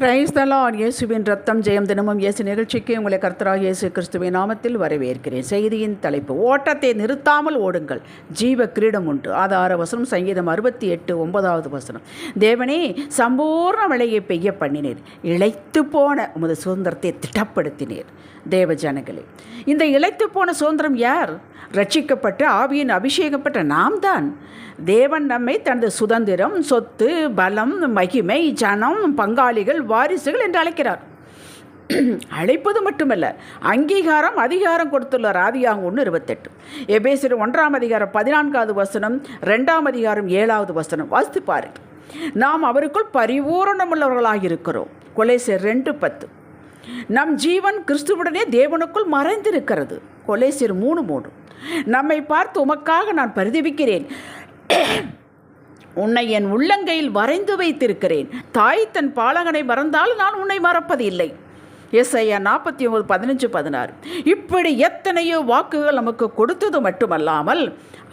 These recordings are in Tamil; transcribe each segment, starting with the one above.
பிரைஸ் தலான் இயேசுவின் ரத்தம் ஜெயம் தினமும் இயேசு நிகழ்ச்சிக்கு உங்களை கர்த்தராக இயேசு கிறிஸ்துவின் நாமத்தில் வரவேற்கிறேன். செய்தியின் தலைப்பு ஓட்டத்தை நிறுத்தாமல் ஓடுங்கள். ஜீவ கிரீடம் உண்டு. ஆதார வசனம் சங்கீதம் அறுபத்தி எட்டு ஒன்பதாவது வசனம். தேவனே சம்பூர்ண விலையை பெய்ய பண்ணினீர். இழைத்து போன உமது சுதந்திரத்தை திட்டப்படுத்தினீர் தேவ ஜனங்களே இந்த இழைத்து போன சுதந்திரம் யார்? ரட்சிக்கப்பட்டு ஆவியின் அபிஷேகப்பட்ட நாம் தான் தேவன் நம்மை தனது சுதந்திரம் சொத்து பலம் மகிமை ஜனம் பங்காளிகள் வாரிசுகள் என்று அழைக்கிறார். அழைப்பது மட்டுமல்ல அங்கீகாரம் அதிகாரம் கொடுத்துள்ளார் ஆதியாங்க ஒன்று இருபத்தெட்டு. எபேசர் ஒன்றாம் அதிகாரம் பதினான்காவது வசனம் ரெண்டாம் அதிகாரம் ஏழாவது வசனம். வாசித்து பாருங்கள். நாம் அவருக்குள் பரிபூரணமுள்ளவர்களாக இருக்கிறோம். கொலேசர் ரெண்டு பத்து. நம் ஜீவன் கிறிஸ்துவுடனே தேவனுக்குள் மறைந்திருக்கிறது. கொலேசியர் மூணு மூணு நம்மை பார்த்து உமக்காக நான் பரிதவிக்கிறேன் உன்னை என் உள்ளங்கையில் வரைந்து வைத்திருக்கிறேன். தாய் தன் பாலகனை மறந்தால் நான் உன்னை மறப்பதில்லை. எஸ்ஐயா நாற்பத்தி ஒன்பது பதினஞ்சு பதினாறு. இப்படி எத்தனையோ வாக்குகள் நமக்கு கொடுத்தது மட்டுமல்லாமல்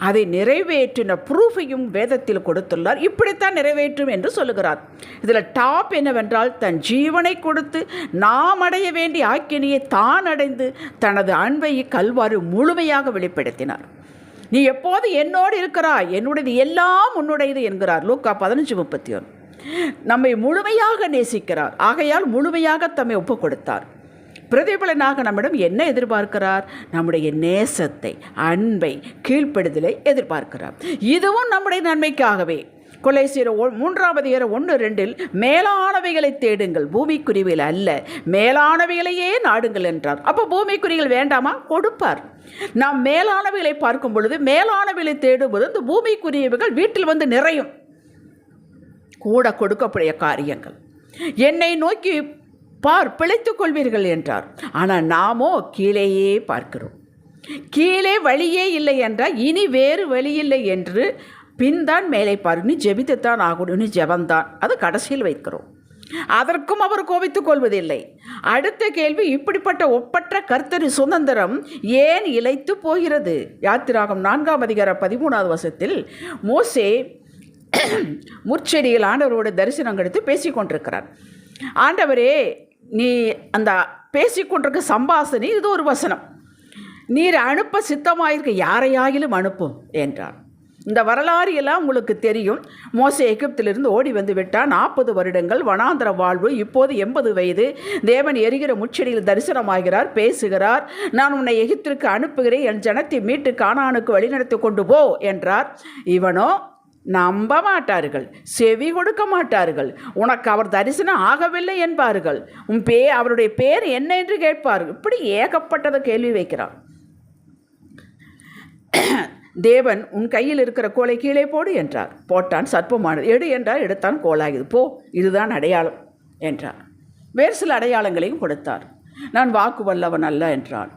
அதை நிறைவேற்றின ப்ரூஃபையும் வேதத்தில் கொடுத்துள்ளார். இப்படித்தான் நிறைவேற்றும் என்று சொல்லுகிறார். இதில் டாப் என்னவென்றால் தன் ஜீவனை கொடுத்து நாம் அடைய வேண்டிய ஆக்கினியை தான் அடைந்து தனது அன்பை கல்வாறு முழுமையாக வெளிப்படுத்தினார். நீ எப்போது என்னோடு இருக்கிறாய்? என்னுடையது எல்லாம் உன்னுடையது என்கிறார். லூக்கா பதினஞ்சு முப்பத்தி ஒன்று நம்மை முழுமையாக நேசிக்கிறார். ஆகையால் முழுமையாக தம்மை ஒப்பு கொடுத்தார் பிரதிபலனாக நம்மிடம் என்ன எதிர்பார்க்கிறார்? நம்முடைய நேசத்தை அன்பை கீழ்ப்படுதலை எதிர்பார்க்கிறார். இதுவும் நம்முடைய நன்மைக்காகவே. கொலைசீர மூன்றாவது அதிகாரம் ஒன்று ரெண்டில் மேலானவைகளை தேடுங்கள். பூமிக்குருவிகள் அல்ல. மேலானவைகளையே நாடுங்கள் என்றார். அப்போ பூமிக்குறிகள் வேண்டாமா? கொடுப்பார். நாம் மேலானவைகளை பார்க்கும் பொழுது மேலானவைகளை தேடும்போது இந்த பூமிக்குரியவைகள் வீட்டில் வந்து நிறையும். கூட கொடுக்கக்கூடிய காரியங்கள். என்னை நோக்கி பார் பிழைத்துக் கொள்வீர்கள் என்றார். ஆனால் நாமோ கீழேயே பார்க்கிறோம். கீழே வழியே இல்லை என்றால் இனி வேறு வழி இல்லை என்று பின் தான் மேலே பாரு நீ ஜெபித்துத்தான் ஆகணும் நீ ஜெபந்தான் அது கடைசியில் வைக்கிறோம். அதற்கும் அவர் கோபித்துக் கொள்வதில்லை. அடுத்த கேள்வி இப்படிப்பட்ட ஒப்பற்ற கர்த்தரி சுதந்திரம் ஏன் இழைத்து போகிறது? யாத்திராகம் நான்காம் அதிகார பதிமூணாவது வருஷத்தில் மோசே முற்செடியில் ஆண்டவரோட தரிசனம் எடுத்து பேசிக்கொண்டிருக்கிறார். ஆண்டவரே நீ அந்த பேசிக்கொண்டிருக்க சம்பாசனை இது ஒரு வசனம். நீர் அனுப்ப சித்தமாயிருக்க யாரையாகிலும் அனுப்பும் என்றார். இந்த வரலாறு எல்லாம் உங்களுக்கு தெரியும். மோசே எகிப்திலிருந்து ஓடி வந்து விட்டால் நாற்பது வருடங்கள் வனாந்திர வாழ்வு. இப்போது எண்பது வயது. தேவன் எரிகிற முச்செடியில் தரிசனமாகிறார் பேசுகிறார். நான் உன்னை எகிப்திற்கு அனுப்புகிறேன். என் ஜனத்தை மீட்டு காணானுக்கு வழிநடத்தி கொண்டு போ என்றார். இவனோ நம்ப மாட்டார்கள். செவி கொடுக்க மாட்டார்கள். உனக்கு அவர் தரிசனம் ஆகவில்லை என்பார்கள். உன் பே அவருடைய பேர் என்ன என்று கேட்பார்கள். இப்படி ஏகப்பட்டதை கேள்வி வைக்கிறான் தேவன் உன் கையில் இருக்கிற கோலை கீழே போடு என்றார். போட்டான் சர்ப்பமானது. எடு என்றார். எடுத்தான் கோலாகிது போ இதுதான் அடையாளம் என்றார். வேறு சில அடையாளங்களையும் கொடுத்தார். நான் வாக்கு வல்லவன் அல்ல என்றான்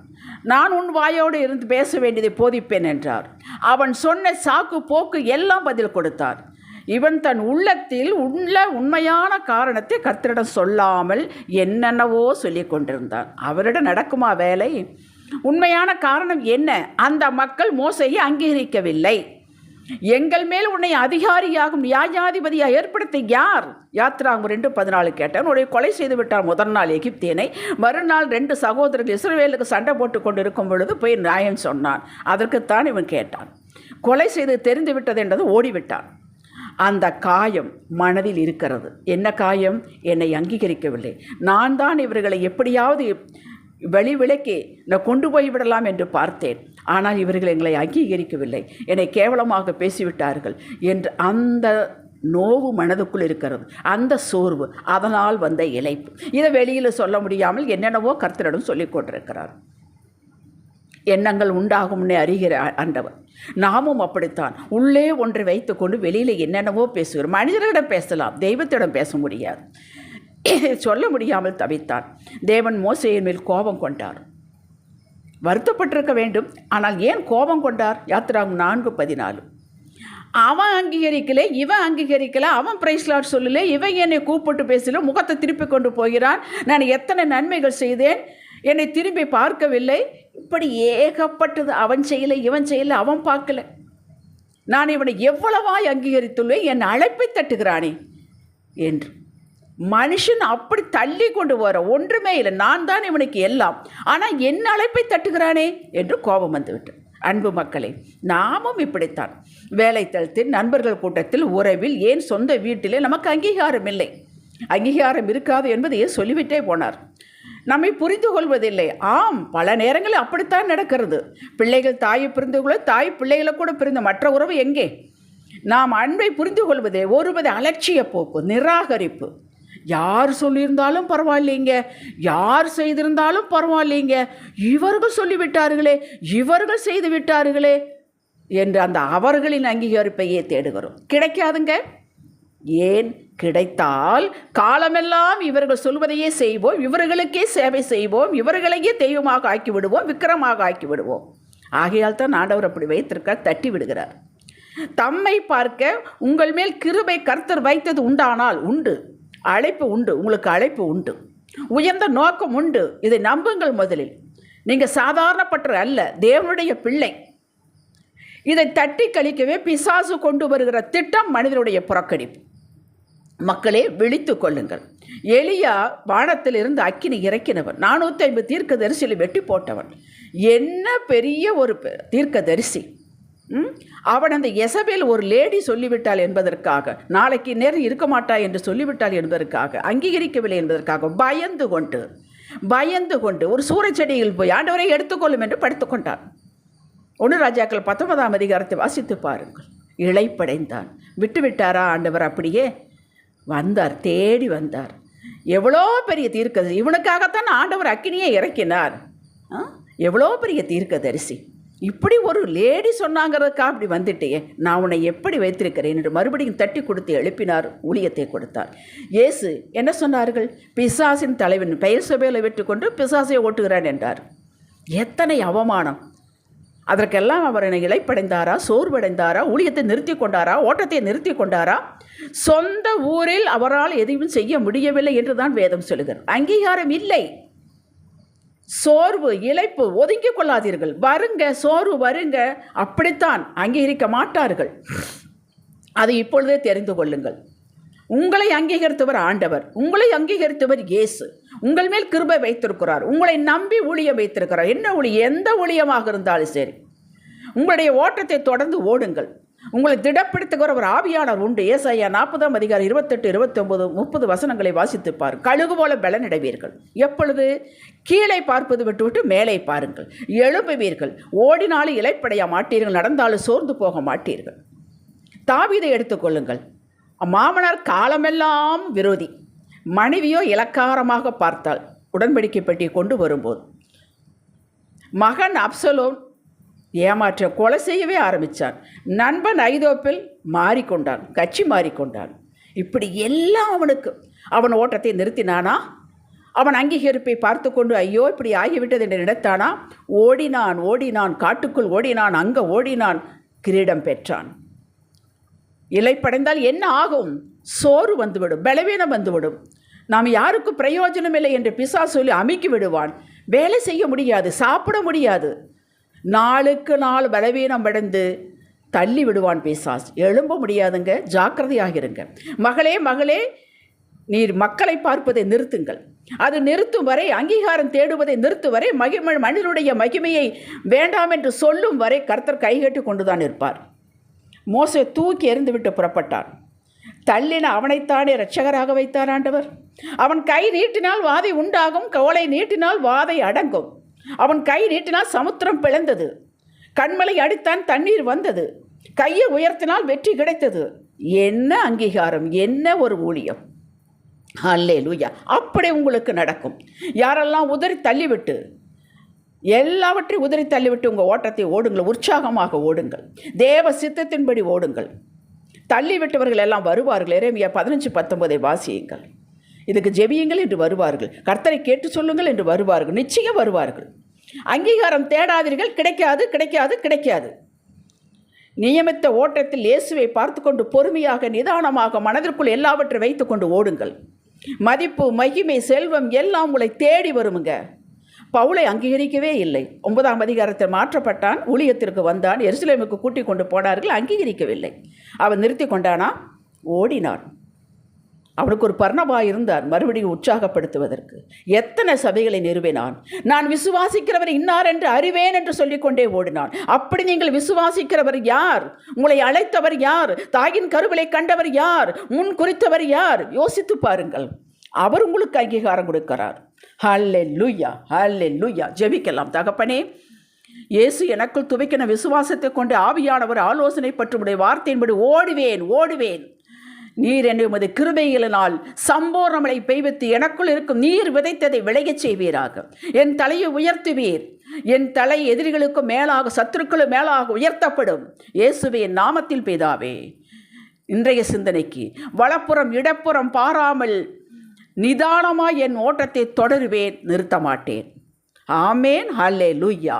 நான் உன் வாயோடு இருந்து பேச வேண்டியதை போதிப்பேன் என்றார். அவன் சொன்ன சாக்கு போக்கு எல்லாம் பதில் கொடுத்தார். இவன் தன் உள்ளத்தில் உள்ள உண்மையான காரணத்தை கர்த்தரிடம் சொல்லாமல் என்னென்னவோ சொல்லி கொண்டிருந்தான். அவரிடம் நடக்குமா வேலை? உண்மையான காரணம் என்ன? அந்த மக்கள் மோசையை அங்கீகரிக்கவில்லை. எங்கள் மேல் உன்னை அதிகாரியாகும் நியாயாதிபதியாக ஏற்படுத்த யார்? யாத்ரா அவங்க ரெண்டு பதினாலு கேட்டான். உடைய கொலை செய்து விட்டார் முதல் நாள் எகிப்தியனை. மறுநாள் ரெண்டு சகோதரர்கள் இஸ்ரேலுக்கு சண்டை போட்டு கொண்டு இருக்கும் பொழுது போய் நியாயம் சொன்னான். அதற்குத்தான் இவன் கேட்டான். கொலை செய்து தெரிந்து விட்டது என்றது ஓடிவிட்டான். அந்த காயம் மனதில் இருக்கிறது. என்ன காயம்? என்னை அங்கீகரிக்கவில்லை. நான் தான் இவர்களை எப்படியாவது வெளி விளக்கி நான் கொண்டு போய் விடலாம் என்று பார்த்தேன். ஆனால் இவர்கள் எங்களை அங்கீகரிக்கவில்லை. என்னை கேவலமாக பேசிவிட்டார்கள் என்று அந்த நோவு மனதுக்குள் இருக்கிறது. அந்த சோர்வு அதனால் வந்த இழைப்பு. இதை வெளியில் சொல்ல முடியாமல் என்னென்னவோ கர்த்தரிடம் சொல்லிக் கொண்டிருக்கிறார். எண்ணங்கள் உண்டாகும்னே அறிகிற ஆண்டவர். நாமும் அப்படித்தான். உள்ளே ஒன்றை வைத்துக்கொண்டு வெளியில் என்னென்னவோ பேசுகிறோம். மனிதர்களிடம் பேசலாம் தெய்வத்திடம் பேச முடியாது. சொல்ல முடியாமல் தவித்தான். தேவன் மோசையின் மேல் கோபம் கொண்டார். வருத்தப்பட்டிருக்க வேண்டும். ஆனால் ஏன் கோபம் கொண்டார்? யாத்திராம் நான்கு பதினாலு. அவன் அங்கீகரிக்கல இவன் அங்கீகரிக்கல அவன் பிரைஸ்லாட் சொல்லல இவன் என்னை கூப்பிட்டு பேசல முகத்தை திருப்பி கொண்டு போகிறான். நான் எத்தனை நன்மைகள் செய்தேன்? என்னை திரும்பி பார்க்கவில்லை. இப்படி ஏகப்பட்டது அவன் செய்யலை இவன் செய்யலை அவன் பார்க்கல. நான் இவனை எவ்வளவாய் அங்கீகரித்துள்ளேன்? என் அழைப்பை தட்டுகிறானே என்று. மனுஷன் அப்படி தள்ளி கொண்டு வர ஒன்றுமே இல்லை. நான் தான் இவனுக்கு எல்லாம். ஆனால் என் அழைப்பை தட்டுகிறானே என்று கோபம் வந்துவிட்டு அன்பு மக்களே நாமும் இப்படித்தான். வேலை தளத்தில் நண்பர்கள் கூட்டத்தில் உறவில் ஏன் சொந்த வீட்டிலே நமக்கு அங்கீகாரம் இல்லை? அங்கீகாரம் இருக்காது என்பதையே சொல்லிவிட்டே போனார்? நம்மை புரிந்து கொள்வதில்லை. ஆம் பல நேரங்களில் அப்படித்தான் நடக்கிறது. பிள்ளைகள் தாயை புரிந்து கொள்ள தாய் பிள்ளைகளை கூட பிரிந்த மற்ற உறவு எங்கே? நாம் அன்பை புரிந்து கொள்வதே ஒருவது அலட்சிய போக்கு நிராகரிப்பு. யார் சொல்லியிருந்தாலும் பரவாயில்லைங்க. யார் செய்திருந்தாலும் பரவாயில்லைங்க. இவர்கள் சொல்லிவிட்டார்களே இவர்கள் செய்து விட்டார்களே என்று அந்த அவர்களின் அங்கீகரிப்பையே தேடுகிறோம். கிடைக்காதுங்க. ஏன்? கிடைத்தால் காலமெல்லாம் இவர்கள் சொல்வதையே செய்வோம். இவர்களுக்கே சேவை செய்வோம். இவர்களையே தெய்வமாக ஆக்கி விடுவோம் விக்கிரமாக ஆக்கி விடுவோம் ஆகையால் தான் ஆண்டவர் அப்படி வைத்திருக்கார் தட்டி விடுகிறார். தம்மை பார்க்க உங்கள் மேல் கிருபை கர்த்தர் வைத்தது உண்டானால் உண்டு. அழைப்பு உண்டு உங்களுக்கு அழைப்பு உண்டு. உயர்ந்த நோக்கம் உண்டு. இதை நம்புங்கள் முதலில். நீங்கள் சாதாரணப்பட்டர் அல்ல தேவனுடைய பிள்ளை. இதை தட்டி கழிக்கவே பிசாசு கொண்டு வருகிற திட்டம் மனிதனுடைய புறக்கணிப்பு. மக்களே விழித்து கொள்ளுங்கள். எலியா வானத்திலிருந்து அக்கினி இறக்கினவன் நானூற்றி ஐம்பது தீர்க்க தரிசியில் வெட்டி போட்டவன். என்ன பெரிய ஒரு தீர்க்கதரிசி. தீர்க்க தரிசி அவன் அந்த எசபேல் ஒரு லேடி சொல்லிவிட்டாள் என்பதற்காக நாளைக்கு நேரம் இருக்க மாட்டாய் என்று சொல்லிவிட்டாள் என்பதற்காக அங்கீகரிக்கவில்லை என்பதற்காக பயந்து கொண்டு பயந்து கொண்டு ஒரு சூறச்செடியில் போய் ஆண்டவரை எடுத்துக்கொள்ளும் என்று படுத்துக்கொண்டான் ஒன்று ராஜாக்கள் பத்தொன்பதாம் அதிகாரத்தை வாசித்து பாருங்கள். இழைப்படைந்தான் விட்டு விட்டாரா ஆண்டவர்? அப்படியே வந்தார் தேடி வந்தார். எவ்வளோ பெரிய தீர்க்கதரிசி. இவனுக்காகத்தான் ஆண்டவர் அக்கினியை இறக்கினார். ஆ? எவ்வளோ பெரிய தீர்க்கதரிசி. இப்படி ஒரு லேடி சொன்னாங்கிறதுக்கா அப்படி வந்துட்டே. நான் உன்னை எப்படி வைத்திருக்கிறேன் என்று மறுபடியும் தட்டி கொடுத்து எழுப்பினார் ஊழியத்தை கொடுத்தார். இயேசு என்ன சொன்னார்கள்? பிசாசின் தலைவன் பெயர் சபையில் வெற்றுக்கொண்டு பிசாசை ஓட்டுகிறான் என்றார். எத்தனை அவமானம். அதற்கெல்லாம் அவர் என்னை இழைப்படைந்தாரா சோர்வடைந்தாரா ஊழியத்தை நிறுத்தி கொண்டாரா ஓட்டத்தை நிறுத்தி கொண்டாரா? சொந்த ஊரில் அவரால் எதையும் செய்ய முடியவில்லை என்று தான் வேதம் சொல்லுகிறார் அங்கீகாரம் இல்லை. சோர்வு இழைப்பு ஒதுங்கிக் கொள்ளாதீர்கள். வருங்க சோர்வு வருங்க. அப்படித்தான் அங்கீகரிக்க மாட்டார்கள். அதை இப்பொழுதே தெரிந்து கொள்ளுங்கள். உங்களை அங்கீகரித்தவர் ஆண்டவர். உங்களை அங்கீகரித்தவர் இயேசு. உங்கள் மேல் கிருபை வைத்திருக்கிறார். உங்களை நம்பி ஊழியம் வைத்திருக்கிறார். என்ன ஊழியம்? எந்த ஊழியமாக இருந்தாலும் சரி. உங்களுடைய ஓட்டத்தை தொடர்ந்து ஓடுங்கள். உங்களை திடப்படுத்துகிற ஒரு ஆவியானவர் உண்டு. ஏசாயா நாற்பதாம் அதிகாரம் இருபத்தெட்டு இருபத்தொம்பது முப்பது வசனங்களை வாசித்துப்பார் கழுகு போல பலனடைவீர்கள். எப்பொழுது? கீழே பார்ப்பது விட்டுவிட்டு மேலே பாருங்கள். எழும்புவீர்கள். ஓடினாலும் இலைப்படைய மாட்டீர்கள். நடந்தாலும் சோர்ந்து போக மாட்டீர்கள். தாவிதை எடுத்துக்கொள்ளுங்கள் மாமனார் காலமெல்லாம் விரோதி. மனைவியோ இலக்காரமாக பார்த்தாள். உடன்படிக்கை பெட்டியை கொண்டு வரும்போது. மகன் அப்சலோன் ஏமாற்ற கொலை செய்யவே ஆரம்பித்தான் நண்பன் ஐதோப்பில் மாறிக்கொண்டான் கட்சி மாறிக்கொண்டான். இப்படி எல்லாம் அவனுக்கு அவன் ஓட்டத்தை நிறுத்தினானா? அவன் அங்கீகரிப்பை பார்த்து கொண்டு ஐயோ இப்படி ஆகிவிட்டது என்று நினைத்தானா? ஓடினான் ஓடினான் காட்டுக்குள் ஓடினான் அங்கே ஓடினான் கிரீடம் பெற்றான். இலைப்படைந்தால் என்ன ஆகும்? சோறு வந்துவிடும் பலவீனம் வந்துவிடும். நாம் யாருக்கும் பிரயோஜனம் இல்லை என்று பிசா சொல்லி அமுக்கி விடுவான். வேலை செய்ய முடியாது சாப்பிட முடியாது. நாளுக்கு நாள் பலவீனம் அடைந்து தள்ளி விடுவான் பிசாஸ். எழும்ப முடியாதுங்க ஜாக்கிரதையாக இருங்க மகளே மகளே நீர் மக்களை பார்ப்பதை நிறுத்துங்கள். அது நிறுத்தும் வரை அங்கீகாரம் தேடுவதை நிறுத்தும் வரை மகிமை மனிதனுடைய மகிமையை வேண்டாம் என்று சொல்லும் வரை கர்த்தர் கைகட்டி கொண்டுதான் இருப்பார் மோசே தூக்கி எறிந்துவிட்டு புறப்பட்டார். தள்ளின அவனைத்தானே இரட்சகராக வைத்தார் ஆண்டவர். அவன் கை நீட்டினால் வாதை உண்டாகும் கவலை நீட்டினால் வாதை அடங்கும். அவன் கை நீட்டினால் சமுத்திரம் பிளந்தது. கண்மலை அடித்தான் தண்ணீர் வந்தது. கையை உயர்த்தினால் வெற்றி கிடைத்தது. என்ன அங்கீகாரம்? என்ன ஒரு ஊழியம்? அல்லே லூயா அப்படி உங்களுக்கு நடக்கும். யாரெல்லாம் உதறி தள்ளிவிட்டு எல்லாவற்றையும் உதறி தள்ளிவிட்டு உங்கள் ஓட்டத்தை ஓடுங்கள். உற்சாகமாக ஓடுங்கள். தேவ சித்தத்தின்படி ஓடுங்கள். தள்ளிவிட்டவர்கள் எல்லாம் வருவார்கள். இறைமையா பதினஞ்சு பத்தொன்பதை வாசியுங்கள். இதுக்கு ஜெபியுங்கள் என்று வருவார்கள். கர்த்தரை கேட்டு சொல்லுங்கள் என்று வருவார்கள். நிச்சயம் வருவார்கள். அங்கீகாரம் தேடாதீர்கள். கிடைக்காது கிடைக்காது கிடைக்காது. நியமித்த ஓட்டத்தில் இயேசுவை பார்த்து கொண்டு பொறுமையாக நிதானமாக மனதிற்குள் எல்லாவற்றை வைத்துக்கொண்டு ஓடுங்கள். மதிப்பு மகிமை செல்வம் எல்லாம் உங்களை தேடி வருமுங்க. பவுலை அங்கீகரிக்கவே இல்லை. ஒன்பதாம் அதிகாரத்தில் மாற்றப்பட்டான் ஊழியத்திற்கு வந்தான் எருசலேமுக்கு கூட்டிக் கொண்டு போனார்கள் அங்கீகரிக்கவில்லை. அவன் நிறுத்தி கொண்டானா? ஓடினான். அவனுக்கு ஒரு பர்ணபா இருந்தார் மறுபடியும் உற்சாகப்படுத்துவதற்கு. எத்தனை சபைகளை நிறுவினான் நான் விசுவாசிக்கிறவர் இன்னார் என்று அறிவேன் என்று சொல்லிக்கொண்டே ஓடினான். அப்படி நீங்கள் விசுவாசிக்கிறவர் யார்? உங்களை அழைத்தவர் யார்? தாயின் கருவிலை கண்டவர் யார்? முன் குறித்தவர் யார்? யோசித்து பாருங்கள். அவர் உங்களுக்கு அங்கீகாரம் கொடுக்கிறார். ஹல்லே லுய்யா ஹல்லே லுய்யா ஜெபிக்கலாம் தகப்பனே. இயேசு எனக்குள் துவைக்கின விசுவாசத்தை கொண்டு ஆவியானவர் ஆலோசனை பற்றி உடைய வார்த்தையின்படி ஓடுவேன் ஓடுவேன். நீர் என்னை உமது கிருபைகளினால் சம்போரமலை பெய்வித்து எனக்குள் இருக்கும் நீர் விதைத்ததை விளையச் செய்வீராக. என் தலையை உயர்த்துவீர். என் தலை எதிரிகளுக்கும் மேலாக சத்துருக்களும் மேலாக உயர்த்தப்படும். இயேசுவேன் நாமத்தில் பெய்தாவே இன்றைய சிந்தனைக்கு வலப்புறம் இடப்புறம் பாராமல் நிதானமாய் என் ஓட்டத்தை தொடருவேன் நிறுத்த மாட்டேன் ஆமேன். ஹல்லே லூயா